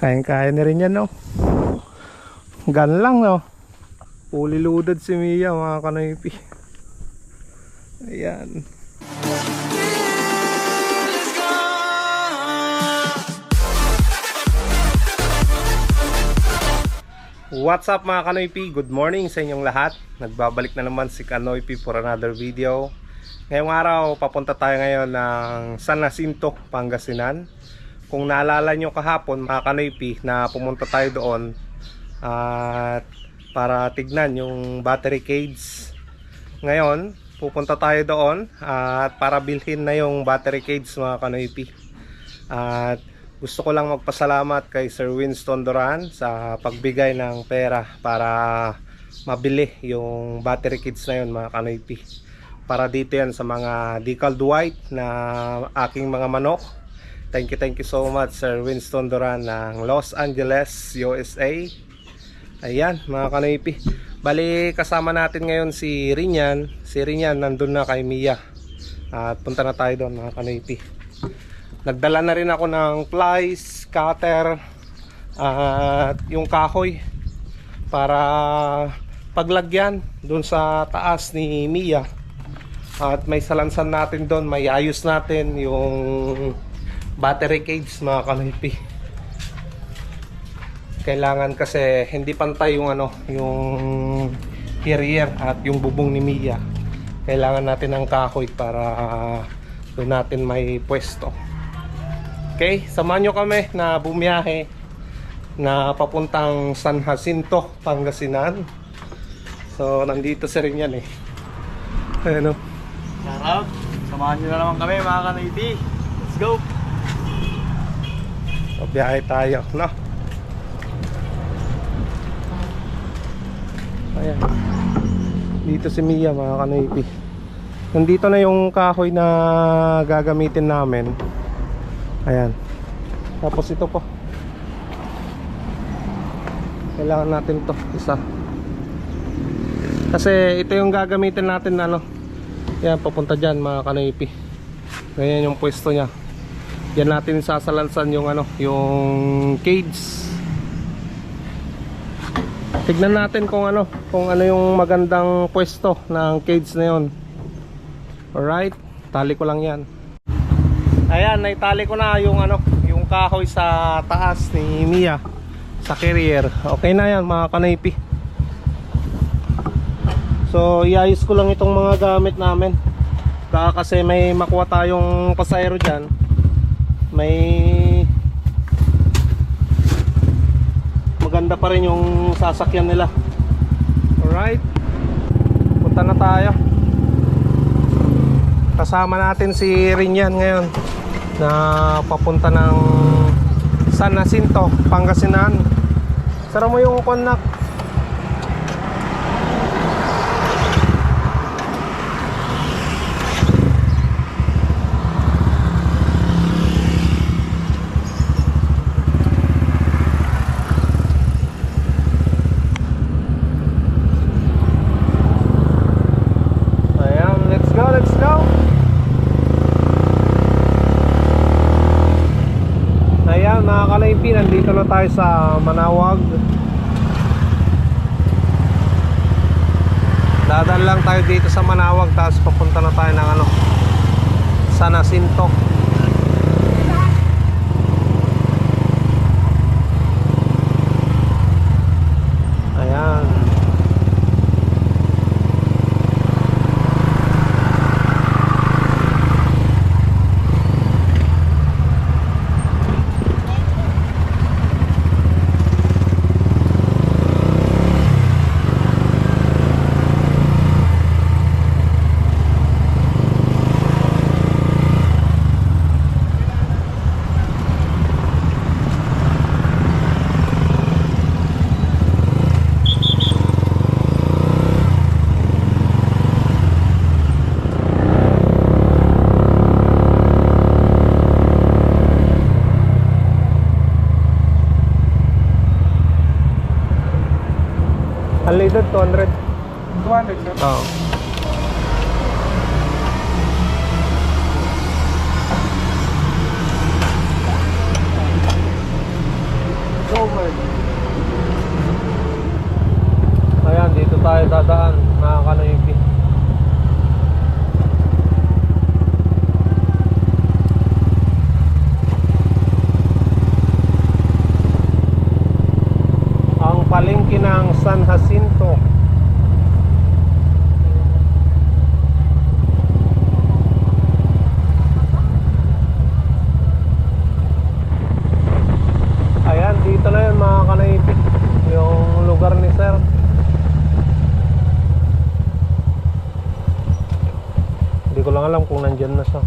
Kain-kain na rin yan, no? Gan lang, no? Fully loaded si Mia, mga kanoypi. Ayan. What's up mga Kanoypi? Good morning sa inyong lahat. Nagbabalik na naman si Kanoypi for another video. Ngayong araw, papunta tayo ngayon ng San Jacinto, Pangasinan. Kung naalala nyo kahapon mga Kanoypi na pumunta tayo doon at para tignan yung battery cage. Ngayon, pupunta tayo doon at para bilhin na yung battery cage mga Kanoypi. At gusto ko lang magpasalamat kay Sir Winston Duran sa pagbigay ng pera para mabili yung battery kits na yun mga kanoypi. Para dito yan sa mga decaled white na aking mga manok. Thank you, thank you so much Sir Winston Duran ng Los Angeles, USA. Ayan mga kanoypi. Bali kasama natin ngayon si Rinyan. Si Rinyan nandun na kay Mia. At punta na tayo doon mga kanoypi. Nagdala na rin ako ng plies, cutter, at yung kahoy para paglagyan doon sa taas ni Mia. At may salansan natin doon, may ayos natin yung battery cage mga kanipi. Kailangan kasi hindi pantay yung ano, yung carrier at yung bubong ni Mia. Kailangan natin ng kahoy para doon natin may pwesto. Okay, samahan nyo kami na bumiyahe na papuntang San Jacinto, Pangasinan. So, nandito si rin yan eh. Ayan o. Sarap. Samahan nyo na naman kami mga kanaiti. Let's go. So, biyahe tayo, no? Ayan. Dito si Mia, mga kanoipi. Nandito na yung kahoy na gagamitin namin. Ayan. Tapos ito po. Kailangan natin to isa. Kasi ito yung gagamitin natin na ano. Yan, papunta dyan mga kanoipi. Ganyan yung pwesto niya. Yan natin sasalansan yung ano, yung cage. Tignan natin kung ano, kung ano yung magandang pwesto ng cage na yon. Alright, tali ko lang yan. Ayan, naitali ko na yung ano, yung kahoy sa taas ni Mia sa carrier. Okay na yan mga kanaypi. So, iayos ko lang itong mga gamit namin. Baka kasi may makuha tayong pasayro dyan. May maganda pa rin yung sasakyan nila. Alright. Punta na tayo. Kasama natin si Rinyan ngayon na papunta ng San Jacinto, Pangasinan. Sara mo yung konak. Ayan, let's go, let's go. Ayan mga kalaypi, nandito na tayo sa Manawag. Dadaan lang tayo dito sa Manawag Tapos papunta na tayo ng ano San Jacinto ತೊಂದರೆ palengke ng San Jacinto. Ayan, dito na yun mga kanaipit. Yung lugar ni Sir. Hindi ko lang alam kung nandyan na siya.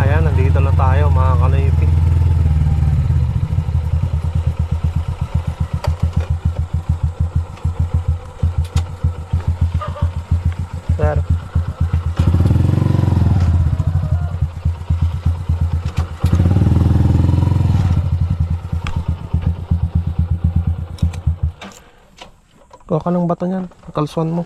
Ayan, nandito na tayo mga kanaipit. Sir. Kuha ka ng bato niyan. Kalson mo.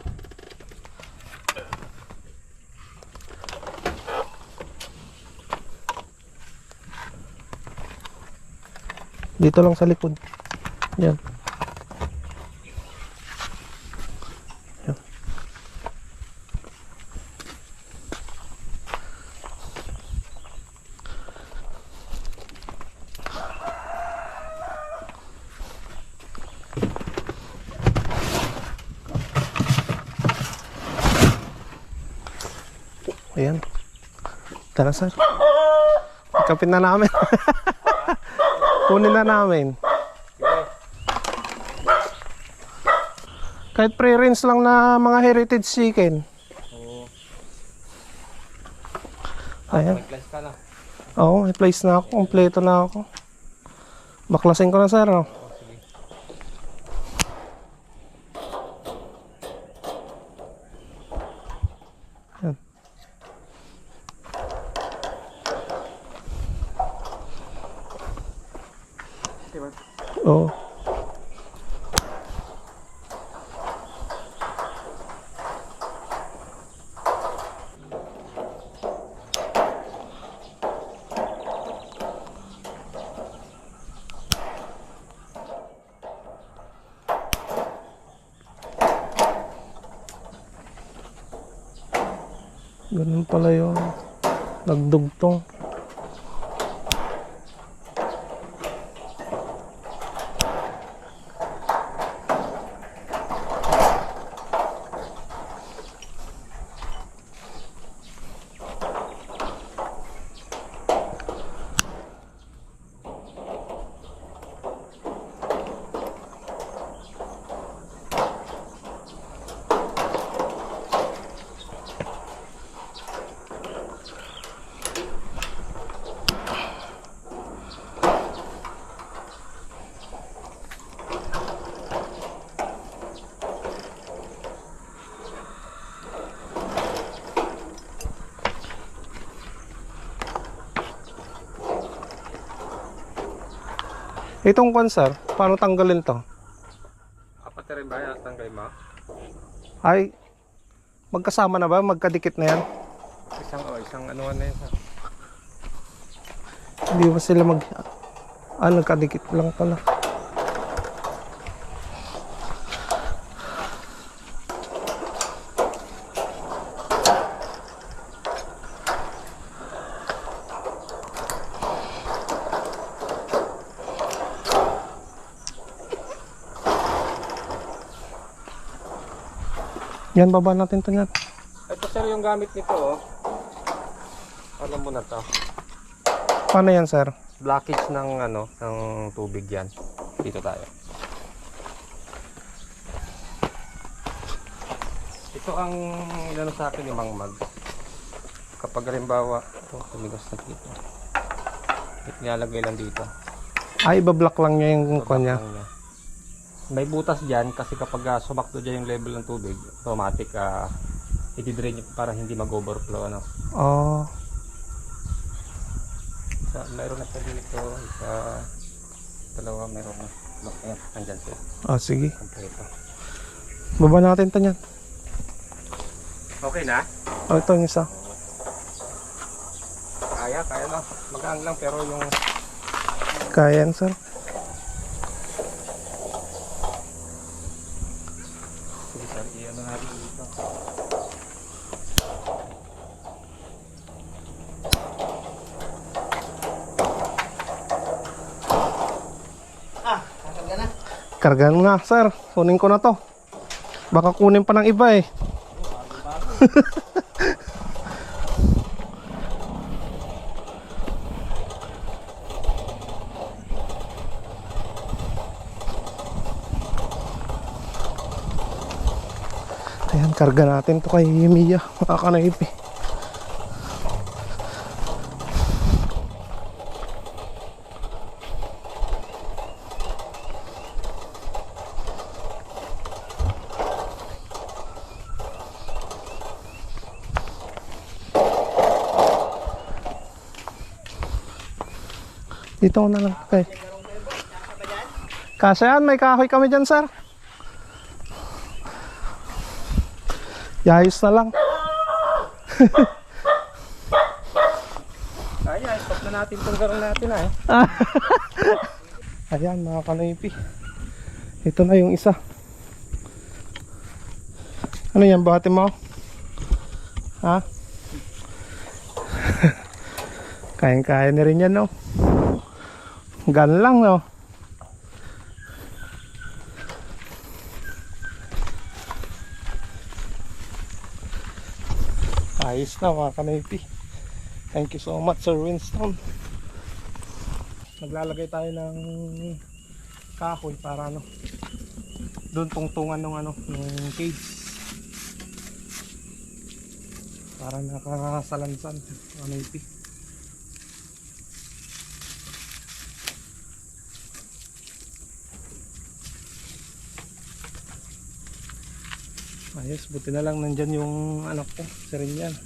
Dito lang sa likod. Yan. Ayan. Tara sir. Kapit na namin. Kunin na namin. Kahit pre-rinse lang na mga heritage chicken. Ayan. Nag-class ka na. Oo, may place na ako. Kompleto na ako. Baklasin ko na sir. Oh. Yan. Oo. Ganun pala yung nagdugtong. Itong kwan sir, paano tanggalin to? Apat rin ba yan? Tanggal mo? Ay, magkasama na ba? Magkadikit na yan? Isang, oh, isang ano na yun. Hindi ba sila mag... Ah, nagkadikit lang pala. Yan, baba natin to yan. Ito sir yung gamit nito oh. Alam mo na to. Paano yan, sir? Blockage ng ano, ng tubig yan. Dito tayo. Ito ang inano sa akin ni Mang Mag. Kapag halimbawa, ito, tumigas na dito. Ito nilalagay lang dito. Ay, ibablock lang niya yung kwan niya. May butas dyan kasi kapag uh, sumakto dyan yung level ng tubig, automatic uh, itidrain niyo para hindi mag-overflow. Ano. Oh, Isa, mayroon na siya dito, isa, dalawa, mayroon na. Lock, ayan, andyan siya. ah, sige. Kompleto. Baba natin to yan. Okay na? Oh, ito yung isa. Kaya, kaya lang. Magaan lang pero yung Kaya yan, sir. Sige sir, i-ano natin dito. Karga na, sir. Kunin ko na to. Baka kunin pa ng iba eh. Ayan, karga natin to kay Mia. Makakanaip eh. Dito na lang kay. Kasi yan, may kahoy kami dyan, sir. Yayos na lang. Kaya, stop na natin itong garang natin ah eh. Ayan, mga kanaypi. Ito na yung isa. Ano yan, bate mo? Ha? Kayang-kaya na rin yan, no? Gan lang, no? Ayos na, mga kanaypi. Thank you so much, Sir Winston. Naglalagay tayo ng kahoy para ano doon tungtungan ng ano ng cage para nakasalansan ano ipi ayos buti na lang nandyan yung anak ko si Rinyan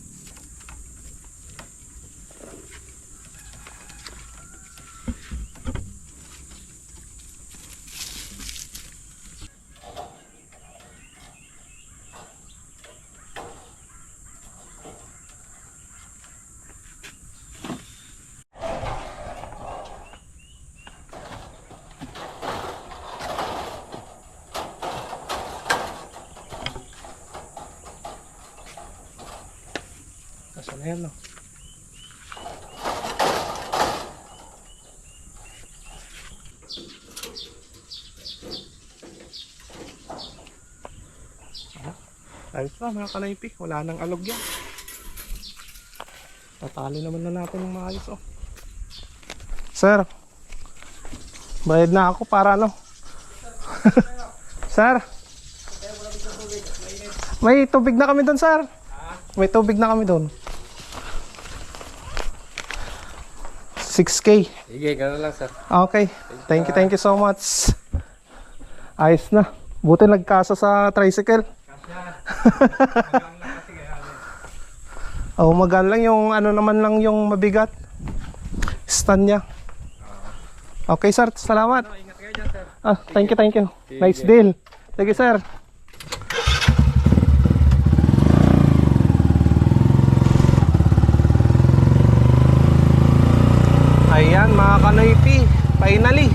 Kasi na yan no Ayos na mga kanaypi, wala nang alog yan. Tatali naman na natin ng maayos oh. Sir, bayad na ako para ano? sir, may tubig na kami doon sir. May tubig na kami doon. 6K. Sige, gano'n lang sir. Okay. Thank you, thank you so much. Ayos na. Buti nagkasa sa tricycle. oh, magaan lang yung ano naman lang yung mabigat. Stand niya. Okay, sir. Salamat. Sir. Ah, thank you, thank you. Nice deal. Sige, sir. Ayan, mga kanoypi. Finally,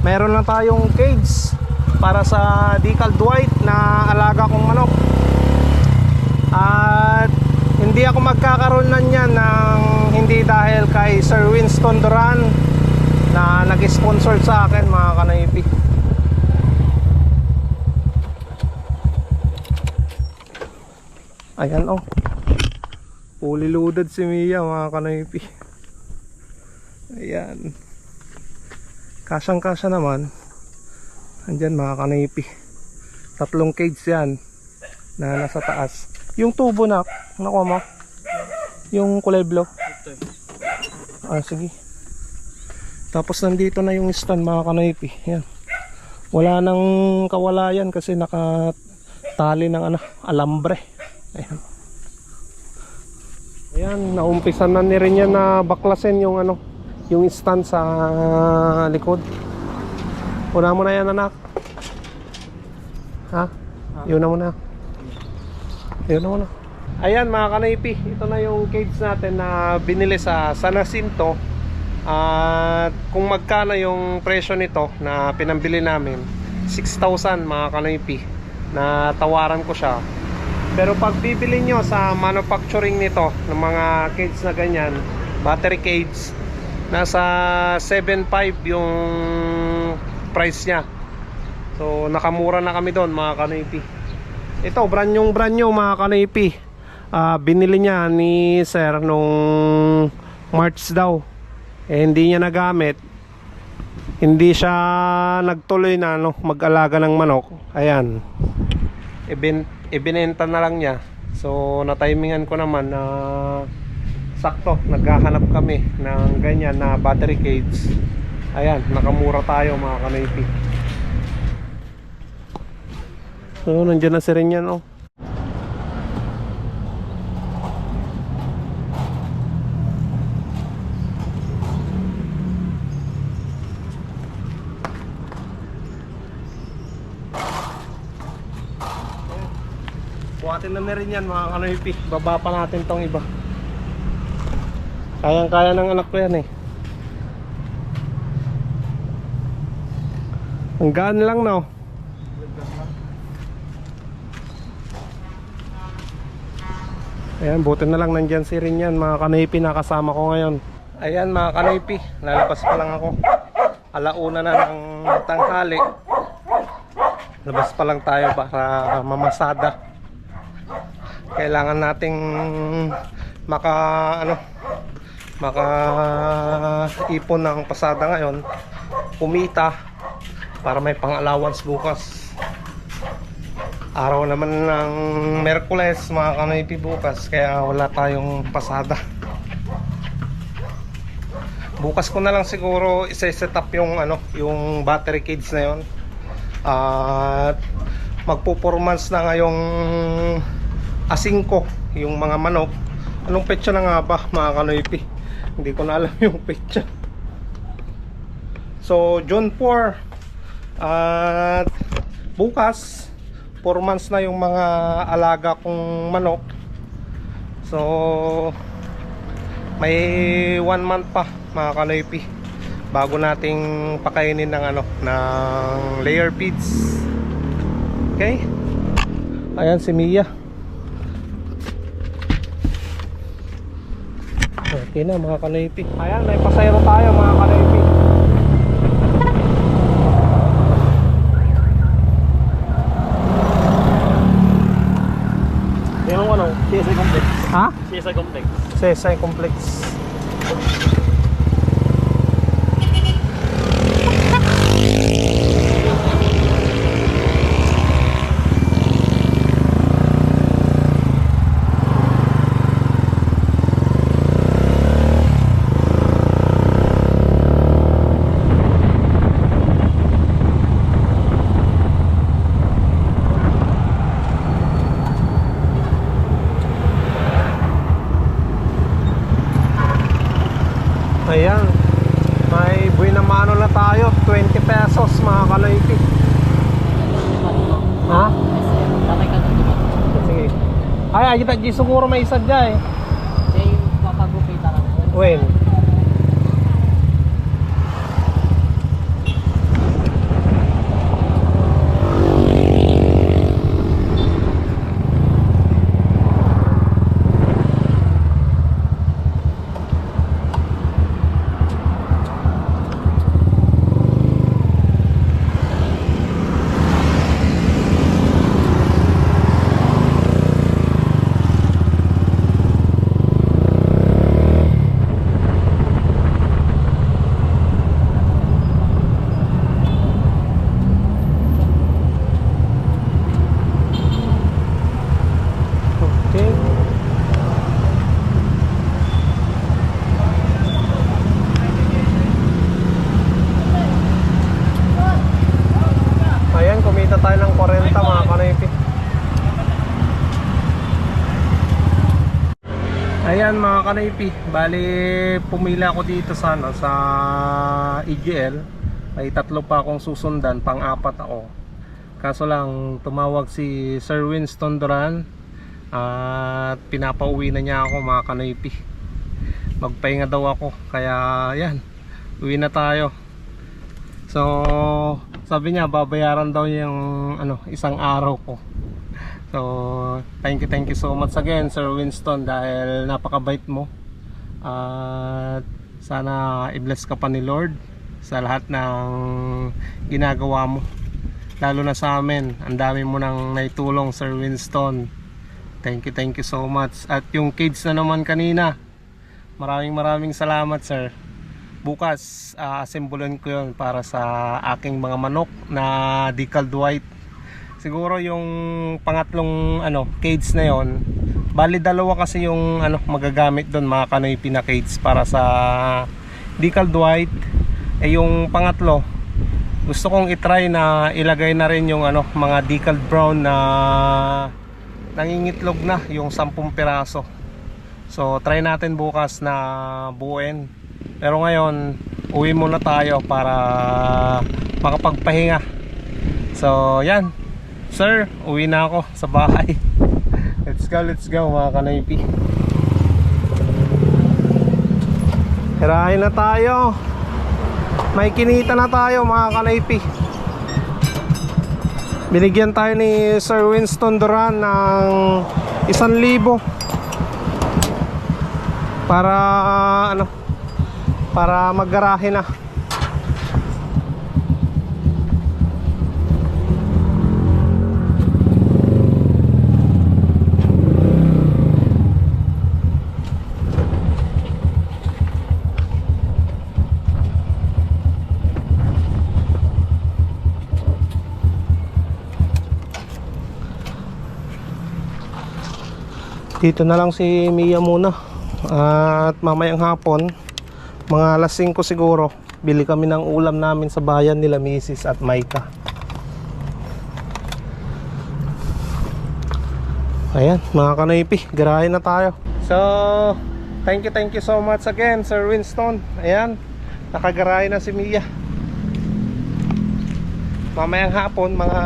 meron na tayong cage para sa decal white na alaga kong manok. At hindi ako magkakaroon na niyan ng hindi dahil kay Sir Winston Duran na nag-sponsor sa akin mga kanoypi. Ayan oh. Fully loaded si Mia mga kanoypi. Ayan. Kasyang kasya naman. Andyan mga kanoypi. Tatlong cage yan na nasa taas. Yung tubo na, nakuha mo? Yung kulay blue. Ah, sige. Tapos nandito na yung stand mga kanoypi. Yan. Wala nang kawalayan kasi nakatali ng ano, alambre. Ayan. Ayan, naumpisan na ni rin yan na baklasin yung ano, yung stand sa likod. Una mo na yan anak. Ha? Yun na muna. Yun na muna. Ayan mga kanaypi, ito na yung cage natin na binili sa San Jacinto. At kung magkano yung presyo nito na pinambili namin, 6,000 mga kanaypi na tawaran ko siya. Pero pag bibili nyo sa manufacturing nito ng mga cage na ganyan, battery cage, nasa 7.5 yung price niya. So nakamura na kami doon mga kanaypi. Ito, brand yung brand new mga kanaypi. Ah, binili niya ni sir nung March daw. Eh, hindi niya nagamit. Hindi siya nagtuloy na no, mag-alaga ng manok. Ayan. Ibin, ibinenta na lang niya. So, natimingan ko naman na sakto, naghahanap kami ng ganyan na battery cage. Ayan, nakamura tayo mga kanaypi. So, nandiyan na si rin yan, oh. Buhatin na na rin yan mga kanoypi. Baba pa natin tong iba. Kayang kaya ng anak ko yan eh. Ang gaan lang no. Ayan, buti na lang nandyan si rin yan mga kanoypi na kasama ko ngayon. Ayan mga kanoypi, lalabas pa lang ako. Alauna na ng tanghali. Labas pa lang tayo para mamasada kailangan nating maka ano maka ipon ng pasada ngayon kumita para may pang allowance bukas araw naman ng Merkules mga kanoypi bukas kaya wala tayong pasada. Bukas ko na lang siguro isa-set up yung ano yung battery cage na yon at magpo-performance na ngayong asingko yung mga manok. Anong petsa na nga ba mga kanoypi hindi ko na alam yung petsa. So June 4 at bukas 4 months na yung mga alaga kong manok so may 1 month pa mga kanoypi bago nating pakainin ng ano ng layer feeds okay ayan si Mia Okay na mga kanaypi. Ayan, may pasayro tayo mga kanaypi. Yung ano, CSI Complex. CSI Complex. Sesay Complex. Ayan. May buhay na mano na tayo. 20 pesos mga kanaypi. Ha? Tatay ka doon diba? Sige. Ay, ay, kita, di siguro may isa dyan eh. Siya yung papagupay tarang. When? Okay. Ayan, kumita tayo ng 40 mga kanaypi. Ayan mga kanaypi, bali pumila ako dito sa ano, sa EGL. May tatlo pa akong susundan, pang-apat ako. Kaso lang tumawag si Sir Winston Duran At pinapauwi na niya ako mga kanoypi. Magpahinga daw ako. Kaya yan. Uwi na tayo. So, sabi niya babayaran daw niya yung ano, isang araw ko. So, thank you, thank you so much again Sir Winston dahil napakabait mo. At sana i-bless ka pa ni Lord sa lahat ng ginagawa mo. Lalo na sa amin, ang dami mo nang naitulong Sir Winston. Thank you, thank you so much. At yung kids na naman kanina, maraming maraming salamat sir. Bukas, uh, assemblin ko yun para sa aking mga manok na decaled white. Siguro yung pangatlong ano, cage na yon bali dalawa kasi yung ano, magagamit doon mga kanoy na cage para sa decaled white. Eh yung pangatlo, gusto kong itry na ilagay na rin yung ano, mga decaled brown na nangingitlog na yung 10 piraso. So try natin bukas na buuin. Pero ngayon, uwi muna tayo para makapagpahinga. So yan. Sir, uwi na ako sa bahay. Let's go, let's go mga kanaypi. Hirahin na tayo. May kinita na tayo mga kanaypi. Binigyan tayo ni Sir Winston Duran ng isang libo para ano para maggarahe na dito na lang si Mia muna. At mamayang hapon mga alas 5 siguro bili kami ng ulam namin sa bayan nila Mrs. at Maika. Ayan mga kanoypi garahe na tayo. So thank you thank you so much again Sir Winston. Ayan nakagarahe na si Mia. Mamayang hapon mga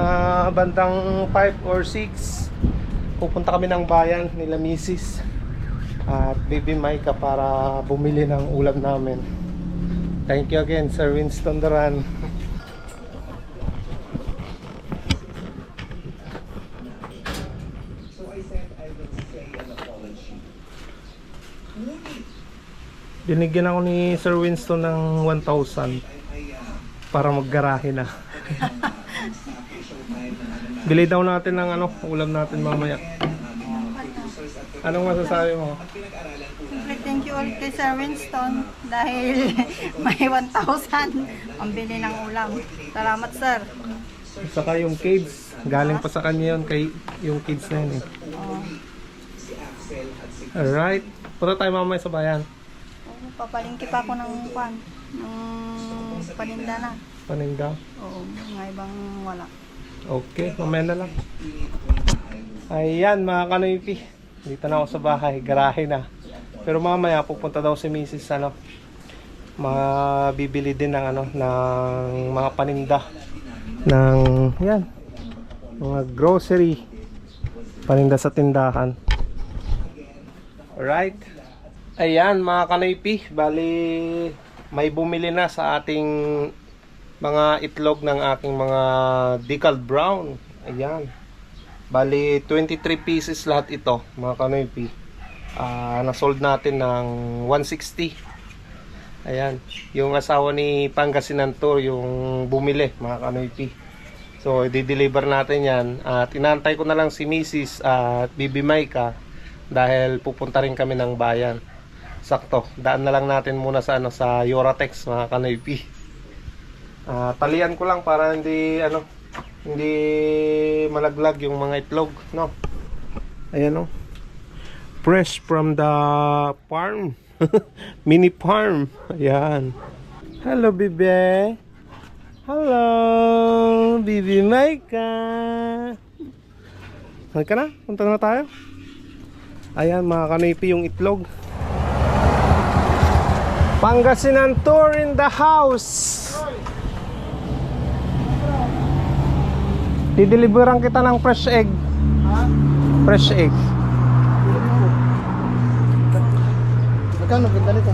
bandang 5 or 6 pupunta kami ng bayan nila Mrs. at Baby Micah para bumili ng ulam namin. Thank you again, Sir Winston Duran. Binigyan ako ni Sir Winston ng 1,000 para maggarahe na. Bili daw natin ng ano, ulam natin mamaya. Anong masasabi mo? Siyempre, thank you ulit kay Sir Winston dahil may 1,000 ang bili ng ulam. Salamat, sir. Saka yung kids, galing pa sa kanya yun kay yung kids na yun eh. Oh, Alright, punta tayo mamaya sa bayan. oh, papalingki pa ako ng kwan, ng paninda na. Paninda. Oo, mga ibang wala. Okay, mamaya na lang. Ayan mga kanoypi. Dito na ako sa bahay, garahe na. Pero mamaya pupunta daw si Mrs. ano, mabibili din ng ano ng mga paninda ng yan mga grocery paninda sa tindahan alright ayan mga kanoypi bali may bumili na sa ating mga itlog ng aking mga decaled brown ayan bali 23 pieces lahat ito mga kanoypi Ah, na-sold natin ng 160 Ayan, yung asawa ni Pangasinan Tour yung bumili, mga kanoypi. So, i-deliver natin yan. At inantay ko na lang si Mrs. at Bibi Maika dahil pupunta rin kami ng bayan. Sakto, daan na lang natin muna sa ano sa Yoratex, mga kanoypi. Ah, talian ko lang para hindi ano hindi malaglag yung mga itlog, no. Ayan oh. Fresh from the farm. Mini farm. Ayan. Hello, Bibi. Hello, Bibi Maika. Halika na, punta na tayo. Ayan, mga kanipi yung itlog. Pangasinan tour in the house. Dideliveran kita ng fresh egg. Ha? Fresh egg. Magkano ganda nito?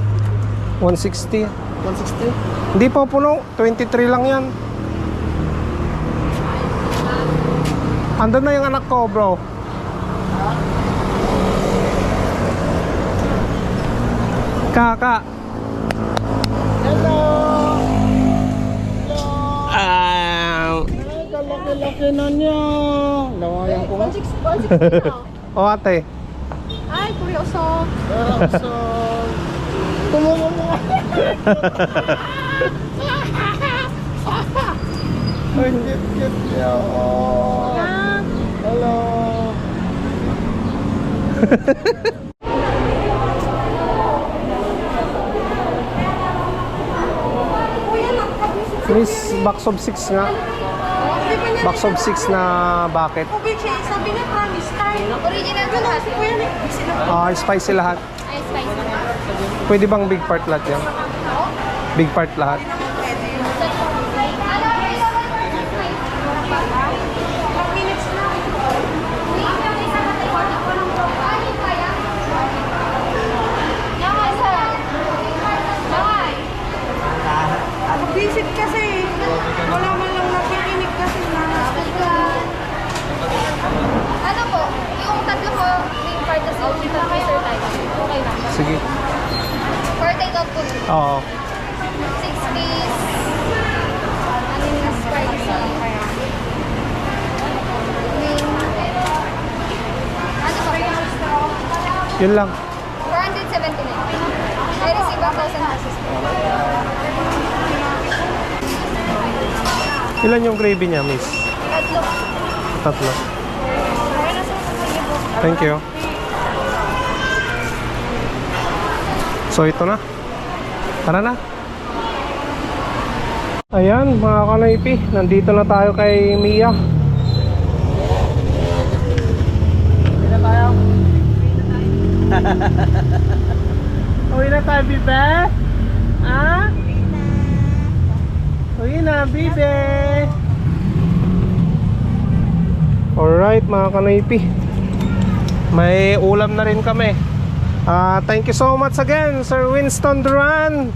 160. 160? Hindi pa puno. 23 lang yan. Andun na yung anak ko, bro. Kaka. Ay, kalaki-laki na niya. Nawayan ko nga. o ate. Ay, kuryoso. So, tumumo mo. Ay, cute-cute niya. Oh. Hello. Miss, box of 6 nga. Box of 6 na bakit? Sabi niya, promise time. Original to lahat. Ah, spicy lahat. Ay, spicy na. Pwede bang big part lahat yan? Big part lahat. Ano? Ilang minutes na? Wait, yung isa ka tayo. Ano kaya? Yaman, sir. Bye. Visit kasi. Wala man lang nakikinig kasi na. Ano po? Yung tatlo po, main part kasi yung tatlo sir tayo. Okay lang. Sige. For take out po. Oo. Six piece. Ano yung spicy? Main. Ano ba? Yun lang. 479. I receive 1,000 pesos. Ilan yung gravy niya, miss? Tatlo. Tatlo. Thank you. So ito na. Tara na. Ayan mga kanaypi, nandito na tayo kay Mia. Uwi na tayo, bibe? Ha? Uwi na, bibe! Alright mga kanaypi May ulam na rin kami Ah, Thank you so much again Sir Winston Duran